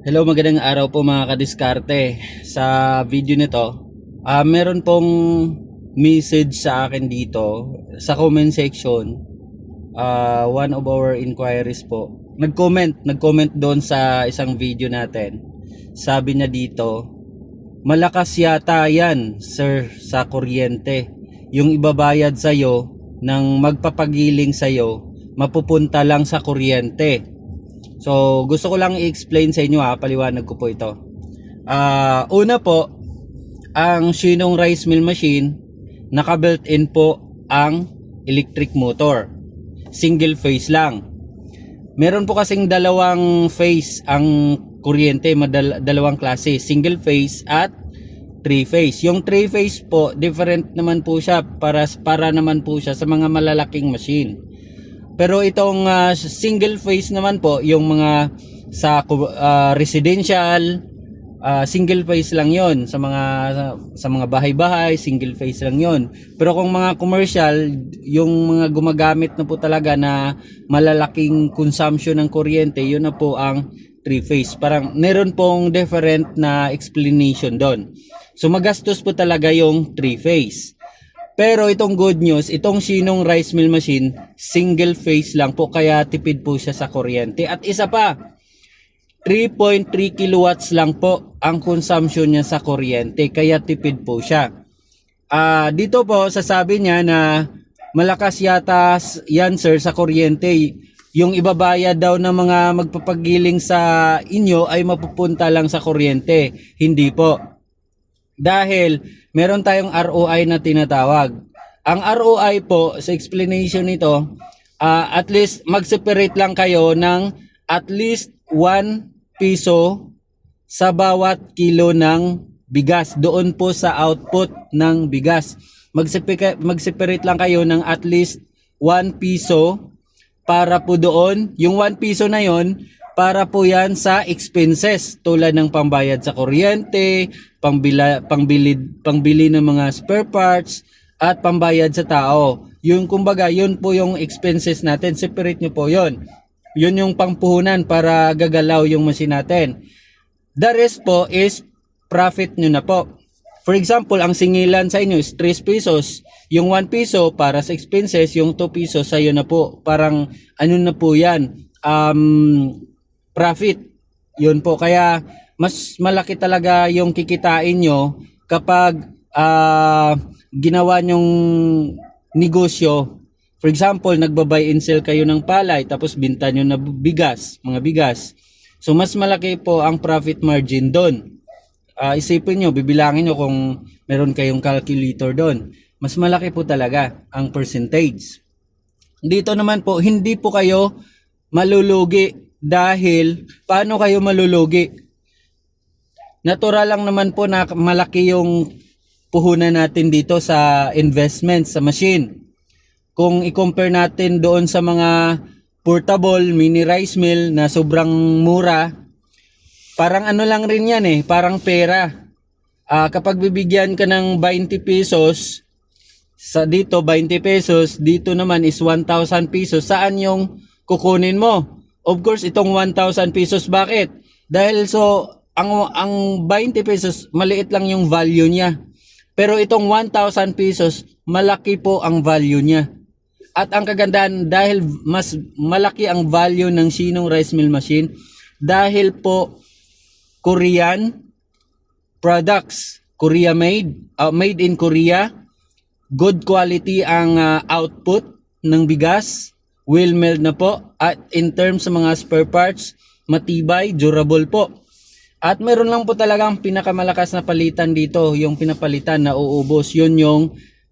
Hello, magandang araw po mga kadiskarte. Sa video nito, ah meron pong message sa akin dito sa comment section. Ah one of our inquiries po. Nag-comment, nag-comment doon sa isang video natin. Sabi niya dito, malakas yata yan, sir, sa kuryente. Yung ibabayad sa'yo ng magpapagiling sa'yo, mapupunta lang sa kuryente. So, gusto ko lang i-explain sa inyo ha, paliwanag ko po ito. Ah, una po, ang Shinong rice mill machine, naka-built-in po ang electric motor. Single phase lang. Meron po kasing dalawang phase ang kuryente, madal- dalawang klase, single phase at three phase. Yung three phase po, different naman po siya para para naman po siya sa mga malalaking machine. Pero itong ah, single phase naman po, yung mga sa ah, residential, ah, single phase lang yon sa mga sa mga bahay-bahay, single phase lang yon. Pero kung mga commercial, yung mga gumagamit na po talaga na malalaking consumption ng kuryente, yun na po ang three phase. Parang meron pong different na explanation doon. So magastos po talaga yung three phase. Pero itong good news, itong Sinong rice mill machine, single phase lang po kaya tipid po siya sa kuryente. At isa pa, 3.3 kilowatts lang po ang consumption niya sa kuryente kaya tipid po siya. Ah, dito po sasabi niya na malakas yata yan sir sa kuryente. Yung ibabayad daw ng mga magpapagiling sa inyo ay mapupunta lang sa kuryente. Hindi po. Dahil meron tayong ROI na tinatawag. Ang ROI po sa explanation nito, ah, at least mag-separate lang kayo ng at least 1 piso sa bawat kilo ng bigas doon po sa output ng bigas. Mag-separa- mag-separate lang kayo ng at least 1 piso para po doon, yung 1 piso na yon para po yan sa expenses tulad ng pambayad sa kuryente, pangbila, pangbili, pangbili ng mga spare parts, at pambayad sa tao. Yung kumbaga, yun po yung expenses natin. Separate nyo po yun. Yun yung pangpuhunan para gagalaw yung machine natin. The rest po is profit nyo na po. For example, ang singilan sa inyo is 3 pesos. Yung 1 piso para sa expenses, yung 2 pesos sa'yo na po. Parang ano na po yan, um, profit. Yun po. Kaya mas malaki talaga yung kikitain nyo kapag ah, ginawa nyong negosyo. For example, nagba-buy and sell kayo ng palay tapos binta nyo na bigas, mga bigas. So mas malaki po ang profit margin doon. Ah, isipin nyo, bibilangin nyo kung meron kayong calculator doon. Mas malaki po talaga ang percentage. Dito naman po, hindi po kayo malulugi dahil paano kayo malulugi? Natural lang naman po na malaki yung puhunan natin dito sa investment sa machine. Kung i-compare natin doon sa mga portable mini rice mill na sobrang mura, parang ano lang rin yan eh, parang pera. Ah, kapag bibigyan ka ng 20 pesos, sa dito 20 pesos, dito naman is 1,000 pesos. Saan yung kukunin mo? Of course, itong 1,000 pesos. Bakit? Dahil so, ang, ang 20 pesos, maliit lang yung value niya. Pero itong 1,000 pesos, malaki po ang value niya. At ang kagandahan, dahil mas malaki ang value ng Sinong Rice Mill Machine, dahil po Korean products, Korea made, uh, made in Korea, good quality ang uh, output ng bigas, well milled na po, at in terms sa mga spare parts, matibay, durable po. At meron lang po talagang pinakamalakas na palitan dito, yung pinapalitan na uubos, yun yung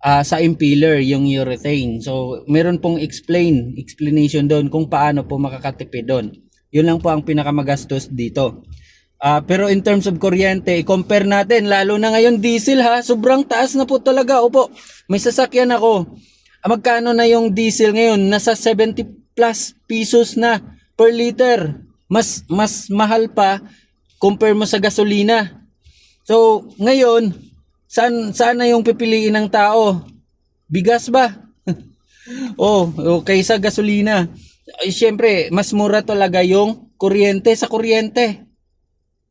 ah, sa impeller, yung urethane. So, meron pong explain, explanation doon kung paano po makakatipid doon. Yun lang po ang pinakamagastos dito. Ah, pero in terms of kuryente, i-compare natin, lalo na ngayon diesel ha, sobrang taas na po talaga. Opo, may sasakyan ako. Ah, magkano na yung diesel ngayon? Nasa 70 plus pesos na per liter. Mas mas mahal pa compare mo sa gasolina. So, ngayon, saan saan yung pipiliin ng tao? Bigas ba? oh, okay sa gasolina. Ay, syempre, mas mura talaga yung kuryente sa kuryente.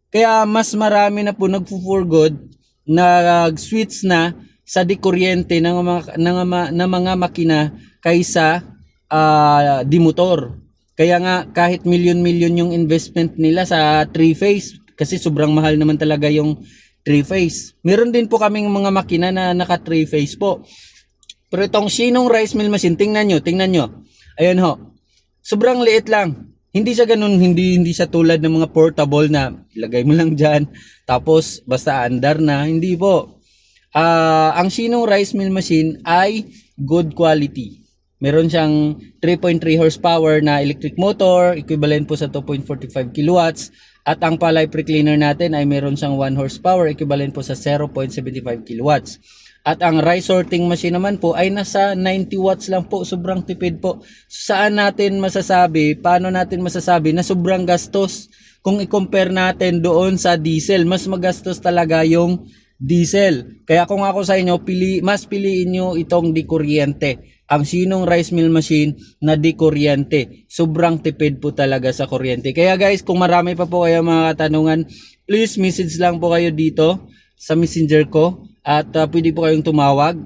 Kaya mas marami na po nagfo-for good na switch na sa dikuryente ng mga, ng, ng mga makina kaysa ah, di motor. Kaya nga kahit milyon-milyon yung investment nila sa three-phase kasi sobrang mahal naman talaga yung three-phase. Meron din po kaming mga makina na naka three-phase po. Pero itong Shinong rice mill machine, tingnan nyo, tingnan nyo. Ayun ho. Sobrang liit lang. Hindi siya ganun, hindi hindi siya tulad ng mga portable na ilagay mo lang diyan tapos basta andar na. Hindi po. Ah, ang Shinong rice mill machine ay good quality. Meron siyang 3.3 horsepower na electric motor, equivalent po sa 2.45 kilowatts. At ang palay pre-cleaner natin ay meron siyang 1 horsepower, equivalent po sa 0.75 kilowatts. At ang rice sorting machine naman po ay nasa 90 watts lang po, sobrang tipid po. Saan natin masasabi, paano natin masasabi na sobrang gastos kung i-compare natin doon sa diesel, mas magastos talaga yung diesel. Kaya kung ako sa inyo, pili, mas piliin nyo itong di kuryente. Ang sinong rice mill machine na di kuryente. Sobrang tipid po talaga sa kuryente. Kaya guys, kung marami pa po kayo mga katanungan, please message lang po kayo dito sa messenger ko at uh, pwede po kayong tumawag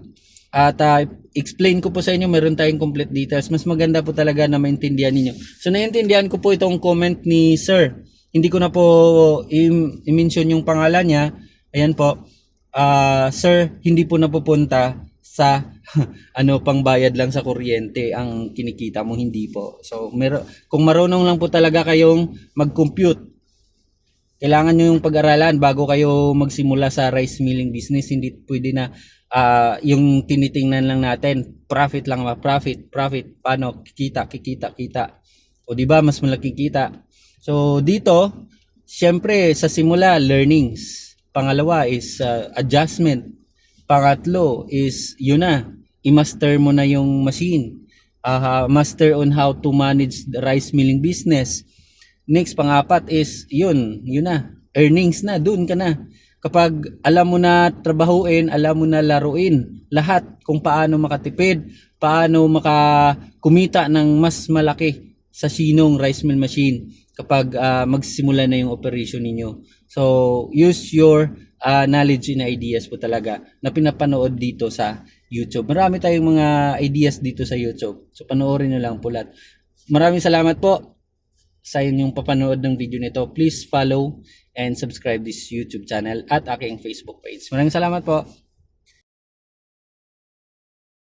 at uh, explain ko po sa inyo meron tayong complete details mas maganda po talaga na maintindihan ninyo so naiintindihan ko po itong comment ni sir hindi ko na po i-mention yung pangalan niya ayan po Ah, sir hindi po napupunta sa ano pangbayad lang sa kuryente ang kinikita mo hindi po so mero, kung marunong lang po talaga kayong mag-compute kailangan nyo yung pag-aralan bago kayo magsimula sa rice milling business. Hindi pwede na ah, yung tinitingnan lang natin, profit lang ba? Profit, profit. Paano? Kikita, kikita, kita. O di ba mas malaking kita. So dito, syempre sa simula, learnings. Pangalawa is ah, adjustment. Pangatlo is yun na, i-master mo na yung machine. Ah, master on how to manage the rice milling business. Next, pangapat is, yun, yun na. Earnings na, dun ka na. Kapag alam mo na trabahuin, alam mo na laruin, lahat kung paano makatipid, paano makakumita ng mas malaki sa sinong rice mill machine kapag ah, magsimula na yung operation ninyo. So, use your ah, knowledge and ideas po talaga na pinapanood dito sa YouTube. Marami tayong mga ideas dito sa YouTube. So, panoorin nyo lang po lahat. Maraming salamat po sa inyong papanood ng video nito, please follow and subscribe this YouTube channel at aking Facebook page. Maraming salamat po.